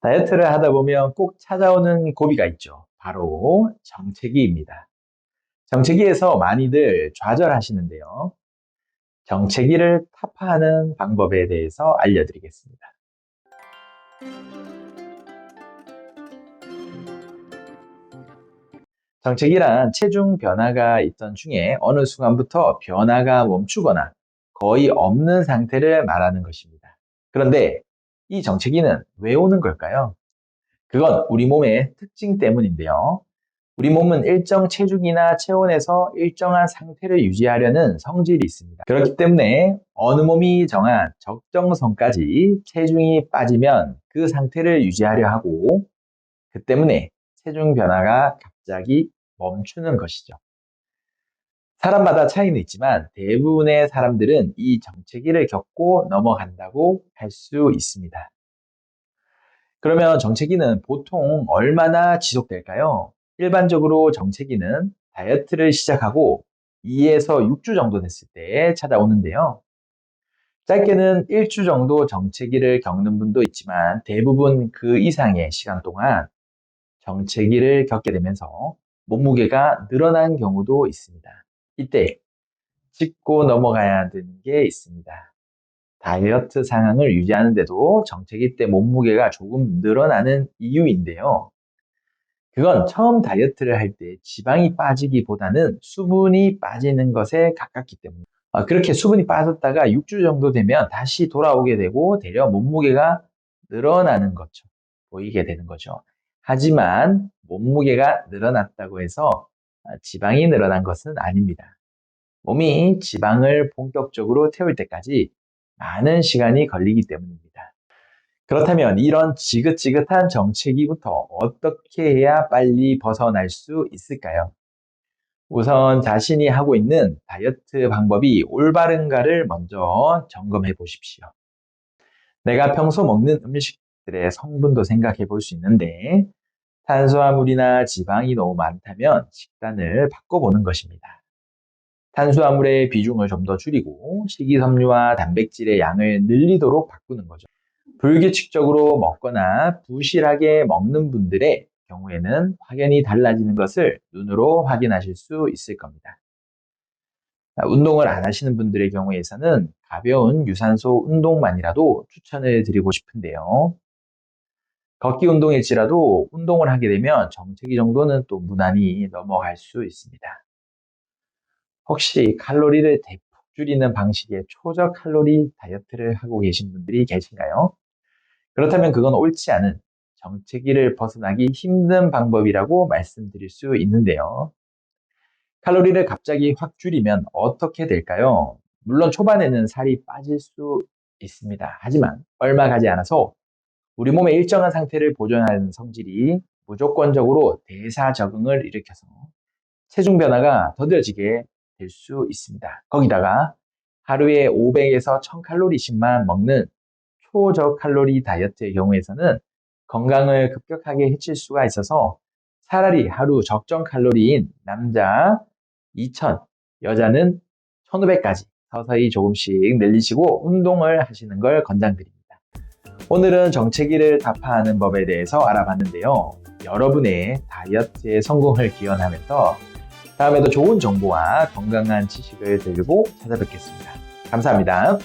다이어트를 하다 보면 꼭 찾아오는 고비가 있죠. 바로 정체기입니다. 정체기에서 많이들 좌절하시는데요. 정체기를 타파하는 방법에 대해서 알려드리겠습니다. 정체기란 체중 변화가 있던 중에 어느 순간부터 변화가 멈추거나 거의 없는 상태를 말하는 것입니다. 그런데 이 정체기는 왜 오는 걸까요? 그건 우리 몸의 특징 때문인데요. 우리 몸은 일정 체중이나 체온에서 일정한 상태를 유지하려는 성질이 있습니다. 그렇기 때문에 어느 몸이 정한 적정선까지 체중이 빠지면 그 상태를 유지하려 하고 그 때문에 체중 변화가 갑자기 멈추는 것이죠. 사람마다 차이는 있지만 대부분의 사람들은 이 정체기를 겪고 넘어간다고 할 수 있습니다. 그러면 정체기는 보통 얼마나 지속될까요? 일반적으로 정체기는 다이어트를 시작하고 2에서 6주 정도 됐을 때 찾아오는데요. 짧게는 1주 정도 정체기를 겪는 분도 있지만 대부분 그 이상의 시간 동안 정체기를 겪게 되면서 몸무게가 늘어난 경우도 있습니다. 이때 짚고 넘어가야 되는 게 있습니다. 다이어트 상황을 유지하는데도 정체기 때 몸무게가 조금 늘어나는 이유인데요. 그건 처음 다이어트를 할 때 지방이 빠지기보다는 수분이 빠지는 것에 가깝기 때문입니다. 아, 그렇게 수분이 빠졌다가 6주 정도 되면 다시 돌아오게 되고 되려 몸무게가 늘어나는 것처럼 보이게 되는 거죠. 하지만 몸무게가 늘어났다고 해서 아, 지방이 늘어난 것은 아닙니다. 몸이 지방을 본격적으로 태울 때까지 많은 시간이 걸리기 때문입니다. 그렇다면 이런 지긋지긋한 정체기부터 어떻게 해야 빨리 벗어날 수 있을까요? 우선 자신이 하고 있는 다이어트 방법이 올바른가를 먼저 점검해 보십시오. 내가 평소 먹는 음식들의 성분도 생각해 볼 수 있는데 탄수화물이나 지방이 너무 많다면 식단을 바꿔보는 것입니다. 탄수화물의 비중을 좀 더 줄이고 식이섬유와 단백질의 양을 늘리도록 바꾸는 거죠. 불규칙적으로 먹거나 부실하게 먹는 분들의 경우에는 확연히 달라지는 것을 눈으로 확인하실 수 있을 겁니다. 운동을 안 하시는 분들의 경우에서는 가벼운 유산소 운동만이라도 추천을 드리고 싶은데요. 걷기 운동일지라도 운동을 하게 되면 정체기 정도는 또 무난히 넘어갈 수 있습니다. 혹시 칼로리를 대폭 줄이는 방식의 초저 칼로리 다이어트를 하고 계신 분들이 계신가요? 그렇다면 그건 옳지 않은 정체기를 벗어나기 힘든 방법이라고 말씀드릴 수 있는데요. 칼로리를 갑자기 확 줄이면 어떻게 될까요? 물론 초반에는 살이 빠질 수 있습니다. 하지만 얼마 가지 않아서 우리 몸의 일정한 상태를 보존하는 성질이 무조건적으로 대사 적응을 일으켜서 체중 변화가 더뎌지게 될 수 있습니다. 거기다가 하루에 500에서 1000칼로리씩만 먹는 초저칼로리 다이어트의 경우에서는 건강을 급격하게 해칠 수가 있어서 차라리 하루 적정 칼로리인 남자 2000, 여자는 1500까지 서서히 조금씩 늘리시고 운동을 하시는 걸 권장드립니다. 오늘은 정체기를 타파하는 법에 대해서 알아봤는데요. 여러분의 다이어트의 성공을 기원하면서 다음에도 좋은 정보와 건강한 지식을 들고 찾아뵙겠습니다. 감사합니다.